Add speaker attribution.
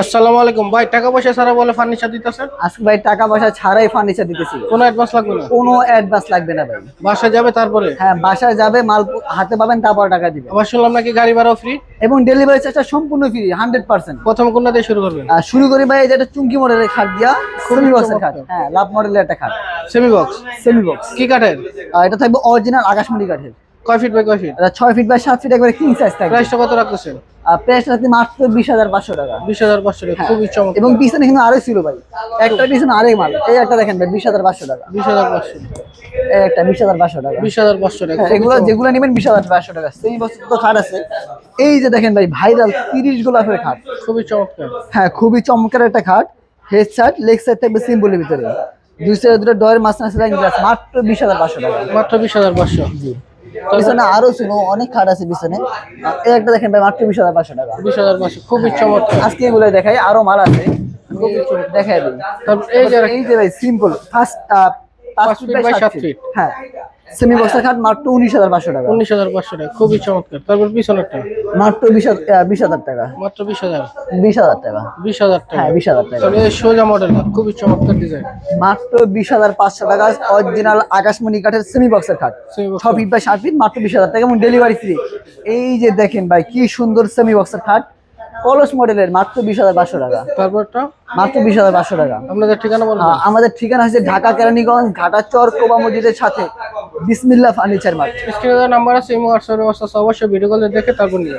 Speaker 1: আসসালামু আলাইকুম। ভাই টাকা পয়সা ছাড়া বলে ফার্নিচার দিতেছেন?
Speaker 2: আজকে ভাই টাকা পয়সা ছাড়াই ফার্নিচার দিতেছি।
Speaker 1: কোনো অ্যাডভান্স লাগবে না?
Speaker 2: কোনো অ্যাডভান্স লাগবে না ভাই।
Speaker 1: বাসায় যাবে তারপরে?
Speaker 2: হ্যাঁ বাসায় যাবে মাল হাতে পাবেন তারপর টাকা দিবে।
Speaker 1: আবার শুনলাম নাকি গাড়ি ভাড়াও ফ্রি
Speaker 2: এবং ডেলিভারি চার্জটা সম্পূর্ণ ফ্রি হান্ড্রেড পার্সেন্ট
Speaker 1: প্রথম কোনটা দিয়ে শুরু করবেন?
Speaker 2: শুরু করি ভাই যেটা চুমকি মডেলের খাট দিয়া সেমি বক্সের খাট। হ্যাঁ লাভ মডেলের একটা খাট।
Speaker 1: সেমি বক্স
Speaker 2: সেমি বক্স
Speaker 1: কি কাঠের?
Speaker 2: এটা থাকবে অরিজিনাল আকাশমণি কাঠের।
Speaker 1: কয় ফিট বাই কয় ফিট
Speaker 2: এটা ছয় ফিট বাই সাত ফিট একবারে কিং সাইজ থাকবে।
Speaker 1: প্রাইসটা কত রাখতেছেন?
Speaker 2: প্রাইসটা থাকবে মাত্র বিশ হাজার পাঁচশো টাকা।
Speaker 1: বিশ হাজার পাঁচশো টাকা খুবই চমৎকার।
Speaker 2: এবং পিছনে কিন্তু আরও ছিল ভাই। একটা পিছনে আরেক মাল। এই একটা দেখেন ভাই বিশ হাজার পাঁচশো টাকা।
Speaker 1: বিশ হাজার পাঁচশো।
Speaker 2: এই একটা বিশ হাজার পাঁচশো টাকা।
Speaker 1: বিশ হাজার পাঁচশো টাকা
Speaker 2: হ্যাঁ, এগুলো যেগুলো নেবেন বিশ হাজার পাঁচশো টাকা। সেই বছর তো খাট আছে। এই যে দেখেন ভাই ভাইরাল তিরিশ গোলাপের খাট।
Speaker 1: খুবই চমৎকার।
Speaker 2: হ্যাঁ খুবই চমৎকার একটা খাট। হেড সাইড লেগ সাইড থাকবে সিম্পলের ভিতরে। দুই সাইড দুটো ডয়ের মাঝখানে লাইন মাত্র বিশ হাজার পাঁচশো টাকা।
Speaker 1: মাত্র বিশ হাজার পাঁচশো।
Speaker 2: পিছনে আরও ছিল অনেক খাট আছে পিছনে। এই একটা দেখেন ভাই মাত্র বিশ হাজার পাঁচশো টাকা।
Speaker 1: বিশ হাজার পাঁচশো খুবই চমৎকার
Speaker 2: আজকে এগুলো দেখাই আরও মাল আছে। দেখাই দিই।
Speaker 1: এই যে
Speaker 2: এই যে ভাই সিম্পল ফার্স্ট পাঁচ ফিট বাই সাত ফিট হ্যাঁ। সেমি বক্সের খাট মাত্র উনিশ হাজার পাঁচশো টাকা।
Speaker 1: উনিশ হাজার পাঁচশো টাকা খুবই চমৎকার। তারপর পিছনেরটা?
Speaker 2: মাত্র বিশ হাজার বিশ হাজার টাকা।
Speaker 1: মাত্র বিশ হাজার?
Speaker 2: বিশ হাজার টাকা।
Speaker 1: বিশ হাজার টাকা।
Speaker 2: হ্যাঁ বিশ হাজার টাকা।
Speaker 1: সোজা মডেল খুবই চমৎকার ডিজাইন
Speaker 2: মাত্র বিশ হাজার পাঁচশো টাকা অরিজিনাল আকাশমণি কাঠের সেমি বক্সের খাট। ছ ফিট বাই ষাট ফিট মাত্র বিশ হাজার টাকা এবং ডেলিভারি ফ্রি এই যে দেখেন ভাই কি সুন্দর সেমি বক্সের খাট। কলস মডেলের মাত্র বিশ হাজার পাঁচশো টাকা।
Speaker 1: তারপরটা?
Speaker 2: মাত্র বিশ হাজার পাঁচশো টাকা।
Speaker 1: আপনাদের ঠিকানা
Speaker 2: আমাদের ঠিকানা হচ্ছে ঢাকা কেরানীগঞ্জ ঘাটাচর কোবা মসজিদের সাথে। Bismillah furniture mart.
Speaker 1: স্ক্রিনে নাম্বার আছে ইমো হোয়াটসঅ্যাপ অবশ্যই ভিডিও কলে দেখে তারপর নিয়ে